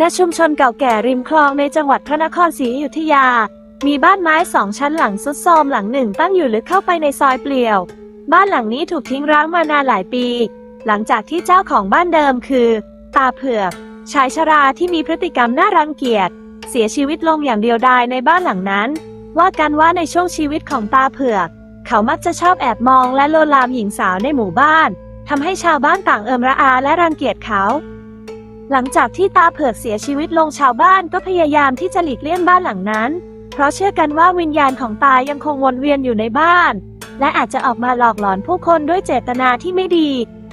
ณชุมชนเก่าแก่ริมคลองในจังหวัดพระนครศรีอยุธยา มีบ้านไม้สองชั้นหลังสุดโทรมหลังหนึ่งตั้งอยู่ลึกเข้าไปในซอยเปลี่ยว บ้านหลังนี้ถูกทิ้งร้างมานานหลายปี หลังจากที่เจ้าของบ้านเดิมคือ ตาเผือกชายชราที่มีพฤติกรรมน่ารังเกียจ เสียชีวิตลงอย่างเดียวดายในบ้านหลังนั้น ว่ากันว่าในช่วงชีวิตของตาเผือก เขามักจะชอบแอบมองและโลลามหญิงสาวในหมู่บ้านทำให้ชาวบ้านต่างเอิมระอาและรังเกียจเขา หลังจากที่ตาเผือกเสียชีวิตลงชาวบ้านก็พยายามที่จะหลีกเลี่ยงบ้านหลังนั้น เพราะเชื่อกันว่าวิญญาณของตายังคงวนเวียนอยู่ในบ้าน และอาจจะออกมาหลอกหลอนผู้คนด้วยเจตนาที่ไม่ดี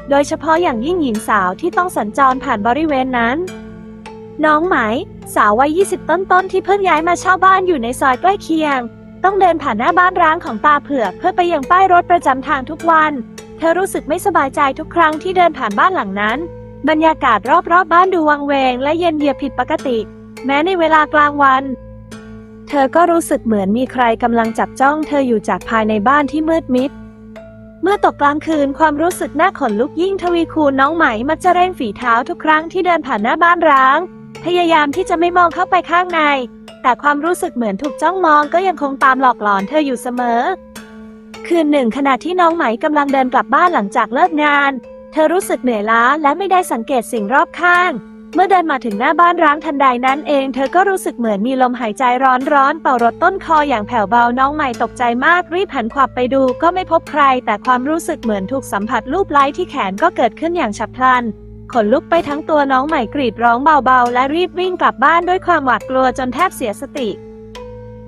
โดยเฉพาะอย่างยิ่งหญิงสาวที่ต้องสัญจรผ่านบริเวณนั้น น้องไหม สาววัย 20 ต้นๆที่เพิ่งย้ายมาเช่าบ้านอยู่ในซอยใกล้เคียง ต้องเดินผ่านหน้าบ้านร้างของตาเผือกเพื่อไปยังป้ายรถประจำทางทุกวัน เธอรู้สึกไม่สบายใจทุกครั้งที่เดินผ่านบ้านหลังนั้น บรรยากาศรอบๆบบ้านดูวังเวงและเย็นเยียบผิดปกติ แม้ในเวลากลางวัน เธอก็รู้สึกเหมือนมีใครกำลังจับจ้องเธออยู่จากภายในบ้านที่มืดมิด เมื่อตกกลางคืนความรู้สึกน่าขนลุกยิ่งทวีคูณน้องไหมมักจะเร่งฝีเท้าทุกครั้งที่เดินผ่านหน้าบ้านร้าง พยายามที่จะไม่มองเข้าไปข้างใน แต่ความรู้สึกเหมือนถูกจ้องมองก็ยังคงตามหลอกหลอนเธออยู่เสมอ คืนหนึ่งขณะที่น้องไหมกำลังเดินกลับบ้านหลังจากเลิกงาน เธอรู้สึกเหนื่อยล้าและไม่ได้สังเกตสิ่งรอบข้าง เมื่อเดินมาถึงหน้าบ้านร้างทันใดนั้นเอง เธอก็รู้สึกเหมือนมีลมหายใจร้อนๆเป่ารถต้นคออย่างแผ่วเบาน้องใหม่ตกใจมากรีบหันขวับไปดูก็ไม่พบใคร แต่ความรู้สึกเหมือนถูกสัมผัสรูปไล้ที่แขนก็เกิดขึ้นอย่างฉับพลันขนลุกไปทั้งตัวน้องใหม่กรีดร้องเบาๆ และรีบวิ่งกลับบ้านด้วยความหวาดกลัวจนแทบเสียสติ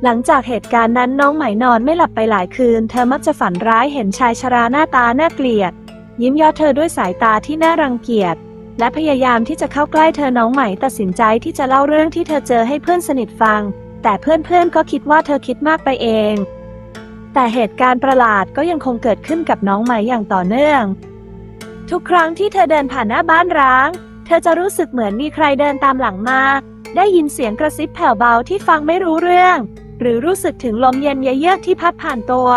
หลังจากเหตุการณ์นั้นน้องใหม่นอนไม่หลับไปหลายคืน เธอมักจะฝันร้ายเห็นชายชราหน้าตาน่าเกลียด ยิ้มย่อเธอด้วยสายตาที่น่ารังเกียจ และพยายามที่จะเข้าใกล้เธอน้องใหม่ตัดสินใจที่จะเล่าเรื่องที่เธอเจอให้เพื่อนสนิทฟัง แต่เพื่อนๆก็คิดว่าเธอคิดมากไปเอง แต่เหตุการณ์ประหลาดก็ยังคงเกิดขึ้นกับน้องใหม่อย่างต่อเนื่อง ทุกครั้งที่เธอเดินผ่านหน้าบ้านร้าง เธอจะรู้สึกเหมือนมีใครเดินตามหลังมา ได้ยินเสียงกระซิบแผ่วเบาที่ฟังไม่รู้เรื่อง หรือรู้สึกถึงลมเย็นเยือกที่พัดผ่านตัว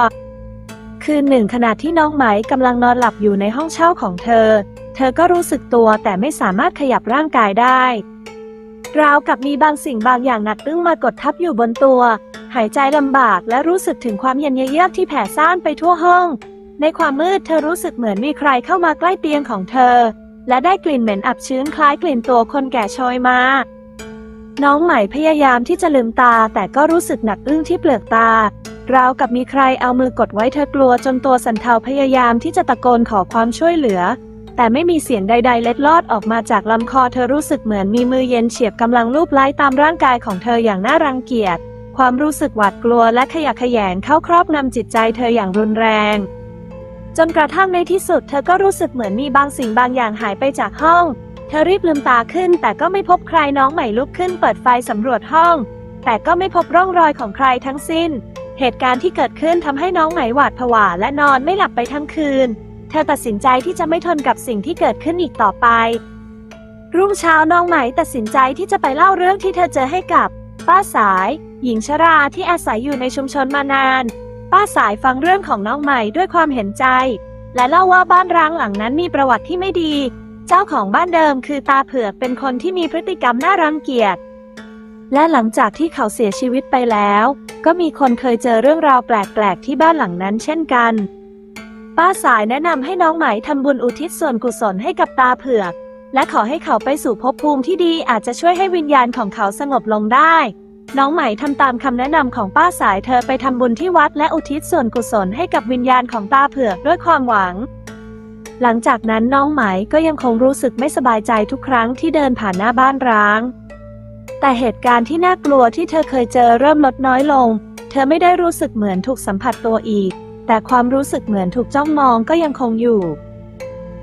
คืนหนึ่งขณะที่น้องไหมกำลังนอนหลับอยู่ในห้องเช่าของเธอ เธอก็รู้สึกตัวแต่ไม่สามารถขยับร่างกายได้ ราวกับมีบางสิ่งบางอย่างหนักตึ้งมากดทับอยู่บนตัว หายใจลำบากและรู้สึกถึงความเย็นเยือกที่แผ่ซ่านไปทั่วห้อง ในความมืดเธอรู้สึกเหมือนมีใครเข้ามาใกล้เตียงของเธอ และได้กลิ่นเหม็นอับชื้นคล้ายกลิ่นตัวคนแก่โชยมา น้องใหม่พยายามที่จะลืมตาแต่ก็รู้สึกหนักอึ้งที่เปลือกตา ราวกับมีใครเอามือกดไว้เธอกลัวจนตัวสันเทาพยายามที่จะตะโกนขอความช่วยเหลือ แต่ไม่มีเสียงใด ๆ เล็ดลอดออกมาจากลำคอเธอรู้สึกเหมือนมีมือเย็นเฉียบกำลังลูบไล้ตามร่างกายของเธออย่างน่ารังเกียจ ความรู้สึกหวาดกลัวและขยะแขยงเข้าครอบงำจิตใจเธออย่างรุนแรง จนกระทั่งในที่สุดเธอก็รู้สึกเหมือนมีบางสิ่งบางอย่างหายไปจากห้อง เธอรีบลืมตาขึ้น แต่ก็ไม่พบใครน้องใหม่ลุกขึ้นเปิดไฟสำรวจห้อง แต่ก็ไม่พบร่องรอยของใครทั้งสิ้น เหตุการณ์ที่เกิดขึ้นทำให้น้องไหมหวาดผวาและนอนไม่หลับไปทั้งคืน เธอตัดสินใจที่จะไม่ทนกับสิ่งที่เกิดขึ้นอีกต่อไป รุ่งเช้าน้องไหมตัดสินใจที่จะไปเล่าเรื่องที่เธอเจอให้กับ ป้าสาย หญิงชราที่อาศัยอยู่ในชุมชนมานาน ป้าสายฟังเรื่องของน้องใหม่ด้วยความเห็นใจ และเล่าว่าบ้านร้างหลังนั้นมีประวัติที่ไม่ดี เจ้าของบ้านเดิมคือตาเผือกเป็นคนที่มีพฤติกรรมน่ารังเกียจ และหลังจากที่เขาเสียชีวิตไปแล้ว ก็มีคนเคยเจอเรื่องราวแปลกๆที่บ้านหลังนั้นเช่นกัน ป้าสายแนะนำให้น้องไหมทำบุญอุทิศส่วนกุศลให้กับตาเผือก และขอให้เขาไปสู่ภพภูมิที่ดีอาจจะช่วยให้วิญญาณของเขาสงบลงได้ น้องไหมทำตามคำแนะนำของป้าสายเธอไปทำบุญที่วัดและอุทิศส่วนกุศลให้กับวิญญาณของตาเผือกด้วยความหวังหลังจากนั้นน้องไหมก็ยังคงรู้สึกไม่สบายใจทุกครั้งที่เดินผ่านหน้าบ้านร้าง แต่เหตุการณ์ที่น่ากลัวที่เธอเคยเจอเริ่มลดน้อยลง เธอไม่ได้รู้สึกเหมือนถูกสัมผัสตัวอีก แต่ความรู้สึกเหมือนถูกจ้องมองก็ยังคงอยู่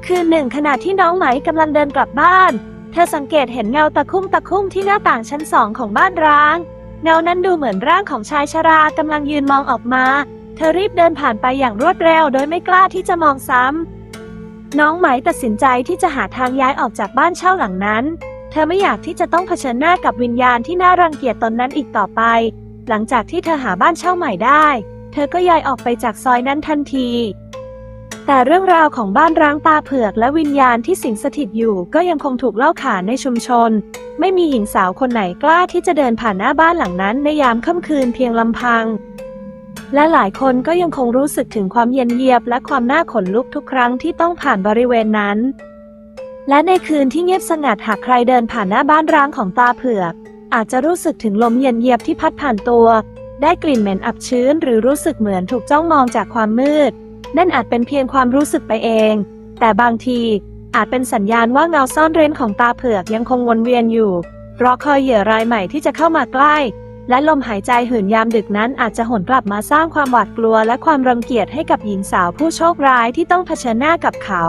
คืนหนึ่งขณะที่น้องไหมกำลังเดินกลับบ้าน เธอสังเกตเห็นเงาตะคุ่มตะคุ่มที่หน้าต่างชั้นสองของบ้านร้าง เงานั้นดูเหมือนร่างของชายชรากำลังยืนมองออกมา เธอรีบเดินผ่านไปอย่างรวดเร็ว โดยไม่กล้าที่จะมองซ้ำน้องไหมตัดสินใจที่จะหาทางย้ายออกจากบ้านเช่าหลังนั้น เธอไม่อยากที่จะต้องเผชิญหน้ากับวิญญาณที่น่ารังเกียจตนนั้นอีกต่อไป หลังจากที่เธอหาบ้านเช่าใหม่ได้ เธอก็ย้ายออกไปจากซอยนั้นทันที แต่เรื่องราวของบ้านร้างตาเผือกและวิญญาณที่สิงสถิตอยู่ก็ยังคงถูกเล่าขานในชุมชน ไม่มีหญิงสาวคนไหนกล้าที่จะเดินผ่านหน้าบ้านหลังนั้นในยามค่ำคืนเพียงลำพัง และหลายคนก็ยังคงรู้สึกถึงความเย็นเยียบและความน่าขนลุกทุกครั้งที่ต้องผ่านบริเวณนั้น และในคืนที่เงียบสงัดหากใครเดินผ่านหน้าบ้านร้างของตาเผือก อาจจะรู้สึกถึงลมเย็นเยียบที่พัดผ่านตัว ได้กลิ่นเหม็นอับชื้น หรือรู้สึกเหมือนถูกจ้องมองจากความมืด นั่นอาจเป็นเพียงความรู้สึกไปเอง แต่บางที อาจเป็นสัญญาณว่าเงาซ่อนเร้นของตาเผือกยังคงวนเวียนอยู่รอคอยเหยื่อรายใหม่ที่จะเข้ามาใกล้ และลมหายใจหื่นยามดึกนั้นอาจจะหนกลับมาสร้างความหวาดกลัวและความรังเกียจให้กับหญิงสาวผู้โชคร้ายที่ต้องเผชิญหน้ากับเขา